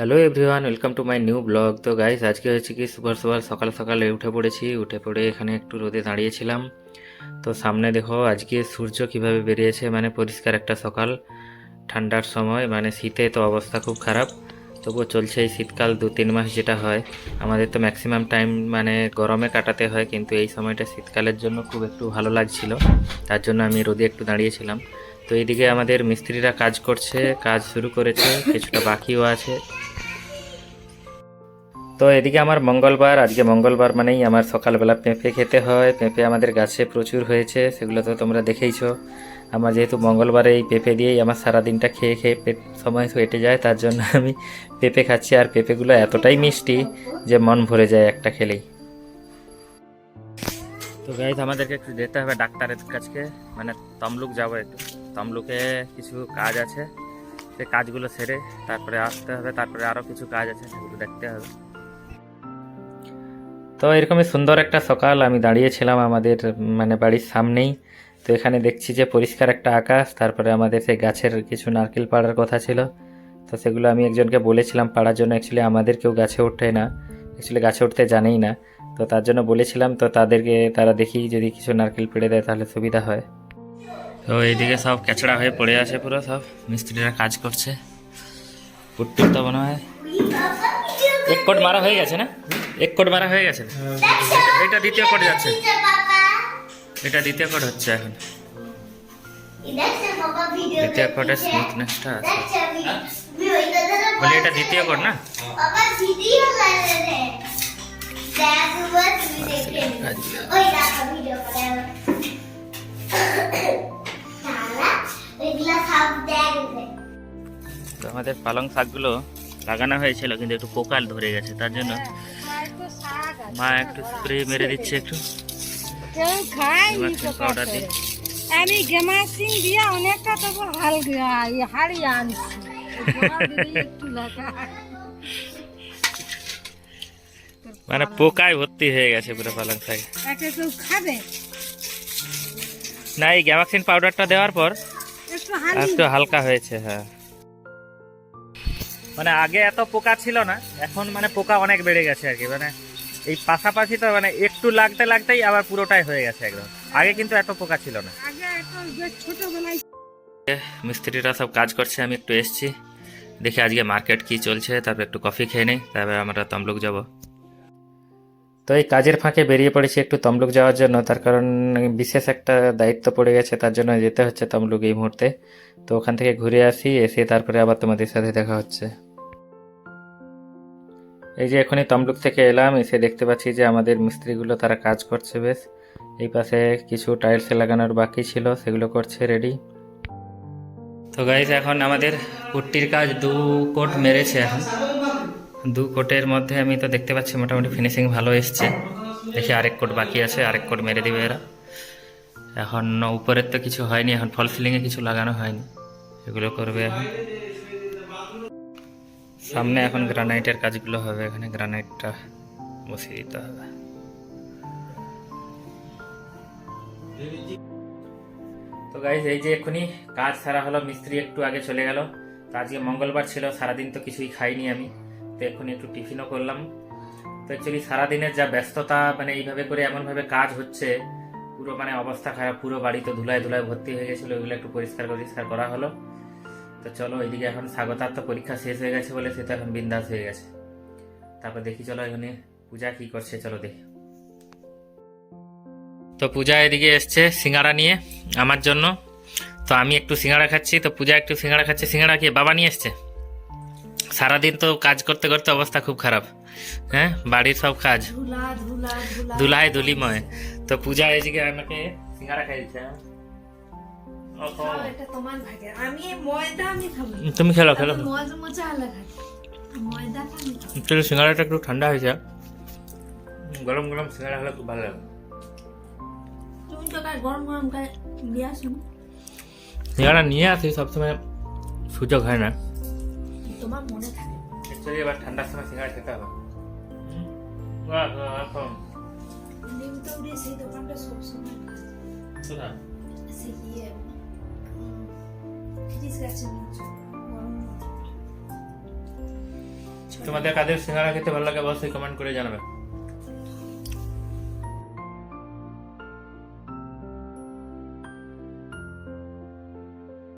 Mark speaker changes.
Speaker 1: Hello everyone welcome to my new blog তো guys আজকে হচ্ছে কি সুপার সুপার সকাল সকালে উঠে পড়েছি। উঠে পড়ে এখানে একটু রোদে দাঁড়িয়েছিলাম। তো সামনে দেখো, আজকে সূর্য কীভাবে বেরিয়েছে মানে পরিষ্কার একটা সকাল। ঠান্ডার সময় মানে শীতে তো অবস্থা খুব খারাপ। তবুও চলছে এই শীতকাল দু তিন মাস যেটা হয়। আমাদের তো ম্যাক্সিমাম টাইম মানে গরমে কাটাতে হয়, কিন্তু এই সময়টা শীতকালের জন্য খুব একটু ভালো লাগছিল। তার জন্য আমি রোদে একটু দাঁড়িয়েছিলাম। তো এইদিকে আমাদের মিস্ত্রিরা কাজ করছে, কাজ শুরু করেছে, কিছুটা বাকিও আছে। তো এদিকে আমার মঙ্গলবার, আজকে মঙ্গলবার মানেই আমার সকালবেলা পেঁপে খেতে হয়। পেঁপে আমাদের গাছে প্রচুর হয়েছে, সেগুলো তো তোমরা দেখেইছো। আমার যেহেতু মঙ্গলবারে এই পেঁপে দিয়েই আমার সারা দিনটা খেয়ে খেয়ে পেট, সময় হেঁটে যায়, তার জন্য আমি পেঁপে খাচ্ছি। আর পেঁপেগুলো এতটাই মিষ্টি যে মন ভরে যায় একটা খেলেই। তো গাইজ আমাদেরকে একটু যেতে হবে ডাক্তারের কাছকে। মানে তমলুক যাব একটু। তমলুকে কিছু কাজ আছে। সে কাজগুলো সেরে তারপরে আসতে হবে। তারপরে আরও কিছু কাজ আছে, সেগুলো দেখতে হবে। তো এরকমই সুন্দর একটা সকাল। আমি দাঁড়িয়েছিলাম আমাদের মানে বাড়ির সামনেই। তো এখানে দেখছি যে পরিষ্কার একটা আকাশ, তারপরে আমাদের সেই গাছের কিছু নারকেল পাড়ার কথা ছিল। তো সেগুলো আমি একজনকে বলেছিলাম পাড়ার জন্য অ্যাকচুয়ালি আমাদের কেউ গাছে ওঠে না। অ্যাকচুয়ালি গাছে উঠতে জানেই না। তো তার জন্য বলেছিলাম, তো তাদেরকে, তারা দেখি যদি কিছু নারকেল পেড়ে দেয় তাহলে সুবিধা হয়। তো এইদিকে সব ক্যাচড়া হয়ে পড়ে আছে পুরো সব। মিস্ত্রিরা কাজ করছে। পুট্টুর তো মনে হয়। এক মারা হয়ে গেছে না? এক কোট মারা হয়ে গেছে। এটা দ্বিতীয় কোট যাচ্ছে। এটা দ্বিতীয় কোট হচ্ছে এখন। দ্বিতীয় কোটের স্মুথনেসটা আছে। বলি, এটা দ্বিতীয় কোট না? আমাদের পালং শাকগুলো লাগানো হয়েছিল, কিন্তু একটু পোকাল ধরে গেছে, তার জন্য মা একটু স্প্রে মেরে দিচ্ছে একটু।
Speaker 2: কেউ
Speaker 1: পাউডার দিয়ে
Speaker 2: আমি গেমাক্সিং দিয়ে অনেকটা তবু হাল হাড়ি আনছি।
Speaker 1: মানে পোকায় ভর্তি হয়ে গেছে পুরো পালং শাকে।
Speaker 2: খাবে?
Speaker 1: না এই গ্যামাক্সিন পাউডারটা দেওয়ার পর
Speaker 2: একটু
Speaker 1: হালকা হয়েছে হ্যাঁ। মানে আগে এত পোকা ছিল না এখন মানে পোকা অনেক বেড়ে গেছে আর কি মানে এই পাশাপাশি তো মানে একটু লাগতে লাগতেই আবার পুরোটাই হয়ে গেছে একদম। আগে কিন্তু এত পোকা ছিল না। মিস্ত্রিরা সব কাজ করছে আমি একটু এসছি। দেখি আজকে মার্কেট কি চলছে তারপর একটু কফি খেয়ে নিই তারপরে আমরা তমলুক যাব। তো এই কাজের ফাঁকে বেরিয়ে পড়েছি একটু তমলুক যাওয়ার জন্য তার কারণ বিশেষ একটা দায়িত্ব পড়ে গেছে তার জন্য যেতে হচ্ছে তমলুক এই মুহূর্তে। তো ওখান থেকে ঘুরে আসি এসে তারপরে আবার তোমাদের সাথে দেখা হচ্ছে। এই যে এখনই তমলুক থেকে এলাম, এসে দেখতে পাচ্ছি যে আমাদের মিস্ত্রিগুলো তারা কাজ করছে বেশ। এই পাশে কিছু টাইলস লাগানোর বাকি ছিল, সেগুলো করছে রেডি তো গাইজ এখন আমাদের কুট্টির কাজ দু কোট মেরেছে এখন। দু কোটের মধ্যে আমি তো দেখতে পাচ্ছি মোটামুটি ফিনিশিং ভালো এসছে। দেখি আরেক কোট বাকি আছে, আরেক কোট মেরে দিবে এরা। এখন উপরের তো কিছু হয়নি, এখন ফল সিলিংয়ে কিছু লাগানো হয়নি। এগুলো করবে এখন। সামনে এখন গ্রানাইটের কাজগুলো হবে, এখানে গ্রানাইটটা বসিয়ে দিতে হবে। তো গাইজ এই যে এক্ষুনি কাজ সারা হলো, মিস্ত্রি একটু আগে চলে গেল। তো আজকে মঙ্গলবার ছিল, সারাদিন তো কিছুই খাইনি আমি। তো এক্ষুনি একটু টিফিনও করলাম। তো অ্যাকচুয়ালি সারাদিনের যা ব্যস্ততা মানে এইভাবে করে এমনভাবে কাজ হচ্ছে, পুরো মানে অবস্থা খারাপ, পুরো বাড়ি তো ধুলায় ধুলায় ভর্তি হয়ে গেছিল, ওইগুলো একটু পরিষ্কার পরিষ্কার করা হলো। তো চলো এদিকে এখন স্বাগতার তো পরীক্ষা শেষ হয়ে গেছে বলে সে তো এখন বিন্দাস হয়ে গেছে। তারপর দেখি চলো এখানে পূজা কি করছে চলো দেখি। তো পূজা এদিকে এসছে সিঙ্গারা নিয়ে আমার জন্য। তো আমি একটু সিঙ্গারা খাচ্ছি তো পূজা একটু সিঙ্গারা খাচ্ছে। সিঙ্গারা কি বাবা নিয়ে এসছে। সারাদিন তো কাজ করতে করতে অবস্থা খুব খারাপ। হ্যাঁ বাড়ির সব কাজ।
Speaker 2: ধুলা ধুলা ধুলা।
Speaker 1: ধুলায় ধুলিময়। তো পূজা এদিকে আমাকে সিঙ্গারা খাই তুমি খেলো খেলো। একটু সিঙ্গারাটা একটু ঠান্ডা হয়েছে গরম গরম সিঙ্গারা হলে খুব ভালো লাগে। সিঙ্গারা নিয়ে আসি সবসময় সুযোগ হয় না।
Speaker 2: তোমার মনে থাকে।
Speaker 1: অ্যাকচুয়ালি এবার ঠান্ডার সময় সিঙ্গারা খেতে হবে।
Speaker 2: সেই দোকানটা সবসময়।
Speaker 1: কোথায়? তোমাদের কাদের সিঙ্গারা খেতে ভালো লাগে অবশ্যই কমেন্ট করে জানাবে।